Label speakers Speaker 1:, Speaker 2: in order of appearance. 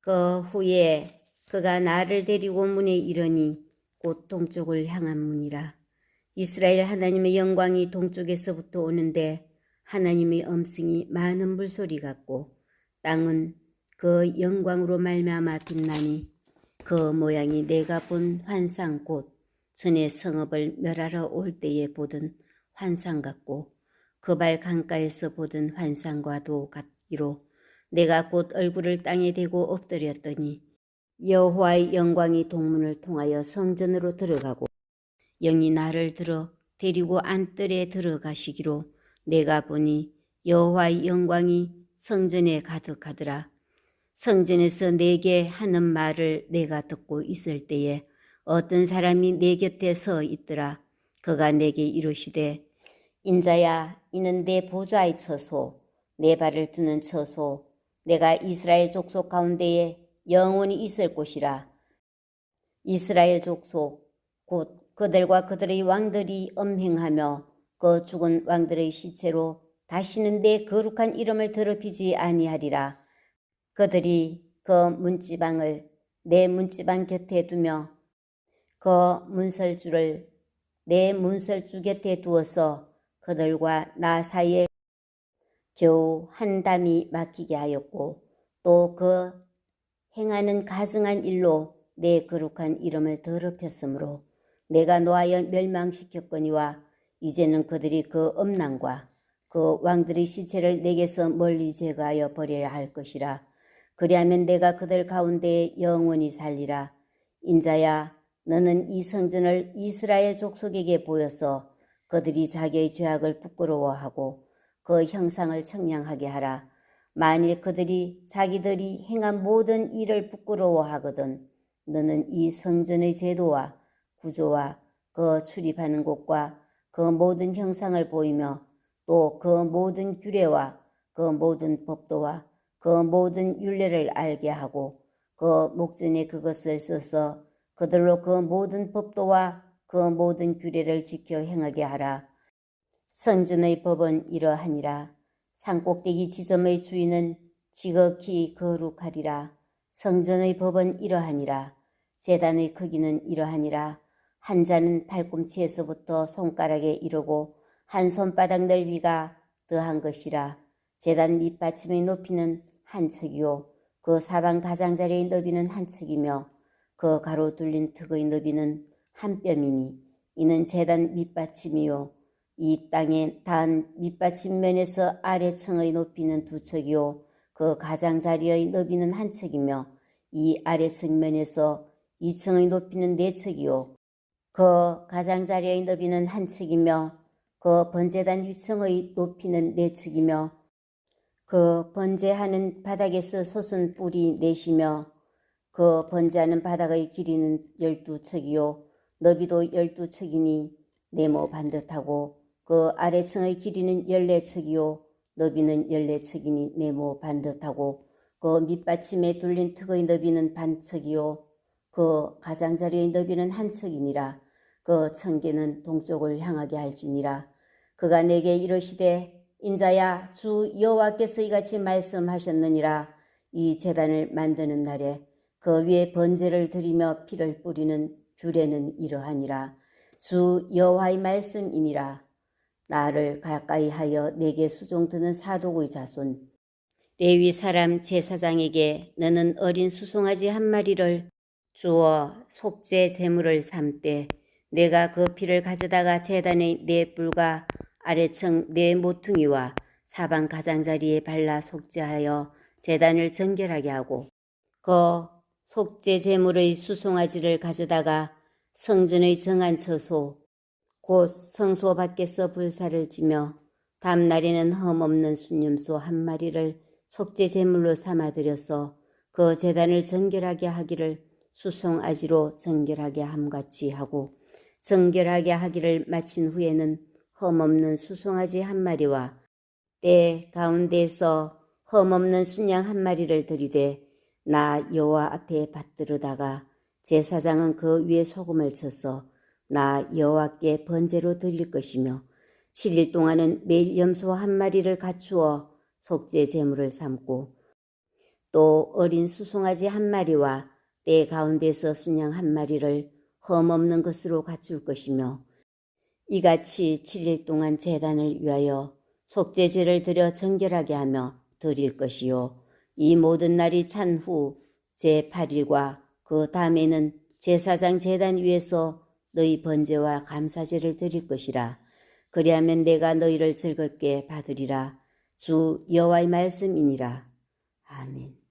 Speaker 1: 그 후에 그가 나를 데리고 문에 이르니 곧 동쪽을 향한 문이라. 이스라엘 하나님의 영광이 동쪽에서부터 오는데 하나님의 음성이 많은 물소리 같고 땅은 그 영광으로 말미암아 빛나니 그 모양이 내가 본 환상 곧 전에 성읍을 멸하러 올 때에 보던 환상 같고 그발 강가에서 보던 환상과도 같기로 내가 곧 얼굴을 땅에 대고 엎드렸더니 여호와의 영광이 동문을 통하여 성전으로 들어가고 영이 나를 들어 데리고 안뜰에 들어가시기로 내가 보니 여호와의 영광이 성전에 가득하더라. 성전에서 내게 하는 말을 내가 듣고 있을 때에 어떤 사람이 내 곁에 서 있더라. 그가 내게 이르시되 인자야 이는 내 보좌의 처소 내 발을 두는 처소 내가 이스라엘 족속 가운데에 영원히 있을 곳이라. 이스라엘 족속 곧 그들과 그들의 왕들이 엄행하며 그 죽은 왕들의 시체로 다시는 내 거룩한 이름을 더럽히지 아니하리라. 그들이 그 문지방을 내 문지방 곁에 두며 그 문설주를 내 문설주 곁에 두어서 그들과 나 사이에 겨우 한 담이 막히게 하였고 또 그 행하는 가증한 일로 내 거룩한 이름을 더럽혔으므로 내가 노하여 멸망시켰거니와 이제는 그들이 그 음란과 그 왕들의 시체를 내게서 멀리 제거하여 버려야 할 것이라. 그리하면 내가 그들 가운데 영원히 살리라. 인자야 너는 이 성전을 이스라엘 족속에게 보여서 그들이 자기의 죄악을 부끄러워하고 그 형상을 청량하게 하라. 만일 그들이 자기들이 행한 모든 일을 부끄러워하거든 너는 이 성전의 제도와 구조와 그 출입하는 곳과 그 모든 형상을 보이며 또 그 모든 규례와 그 모든 법도와 그 모든 율례를 알게 하고 그 목전에 그것을 써서 그들로 그 모든 법도와 그 모든 규례를 지켜 행하게 하라. 성전의 법은 이러하니라. 산꼭대기 지점의 주인은 지극히 거룩하리라. 성전의 법은 이러하니라. 재단의 크기는 이러하니라. 한 자는 팔꿈치에서부터 손가락에 이르고 한 손바닥 넓이가 더한 것이라. 재단 밑받침의 높이는 한 척이요. 그 사방 가장자리의 너비는 한 척이며 그 가로 둘린 턱의 너비는 한 뼘이니 이는 재단 밑받침이요. 이 땅의 단 밑받침면에서 아래층의 높이는 두 척이요. 그 가장자리의 너비는 한 척이며 이 아래층 면에서 이층의 높이는 네 척이요. 그 가장자리의 너비는 한 척이며 그 번제단 위층의 높이는 네 척이며 그 번제하는 바닥에서 솟은 뿔이 넷이며 그 번제하는 바닥의 길이는 열두 척이요 너비도 열두 척이니 네모 반듯하고 그 아래층의 길이는 열네 척이요 너비는 열네 척이니 네모 반듯하고 그 밑받침에 둘린 턱의 너비는 반척이요 그 가장자리의 너비는 한 척이니라. 그 청계는 동쪽을 향하게 할지니라. 그가 내게 이르시되 인자야 주 여호와께서 이같이 말씀하셨느니라. 이 제단을 만드는 날에 그 위에 번제를 드리며 피를 뿌리는 규례는 이러하니라. 주 여호와의 말씀이니라 나를 가까이 하여 내게 수종드는 사독의 자손. 레위 사람 제사장에게 너는 어린 수송아지 한 마리를 주어 속죄 제물을 삼되 내가 그 피를 가져다가 제단의 네 뿔과 아래층 네 모퉁이와 사방 가장자리에 발라 속죄하여 제단을 정결하게 하고 그 속죄 제물의 수송아지를 가져다가 성전의 정한 처소 곧 성소 밖에서 불사를 지며 다음날에는 흠없는 순념소 한 마리를 속죄 제물로 삼아 드려서 그 제단을 정결하게 하기를 수송아지로 정결하게 함같이 하고 정결하게 하기를 마친 후에는 흠없는 수송아지 한 마리와 때 가운데에서 흠없는 순양 한 마리를 들이되 나 여호와 앞에 받들어다가 제사장은 그 위에 소금을 쳐서 나 여호와께 번제로 드릴 것이며 7일 동안은 매일 염소 한 마리를 갖추어 속죄 제물을 삼고 또 어린 수송아지 한 마리와 때 가운데서 순양 한 마리를 흠없는 것으로 갖출 것이며 이같이 7일 동안 재단을 위하여 속죄죄를 드려 정결하게 하며 드릴 것이요. 이 모든 날이 찬 후 제8일과 그 다음에는 제사장 재단 위에서 너희 번제와 감사제를 드릴 것이라. 그리하면 내가 너희를 즐겁게 받으리라. 주 여호와의 말씀이니라. 아멘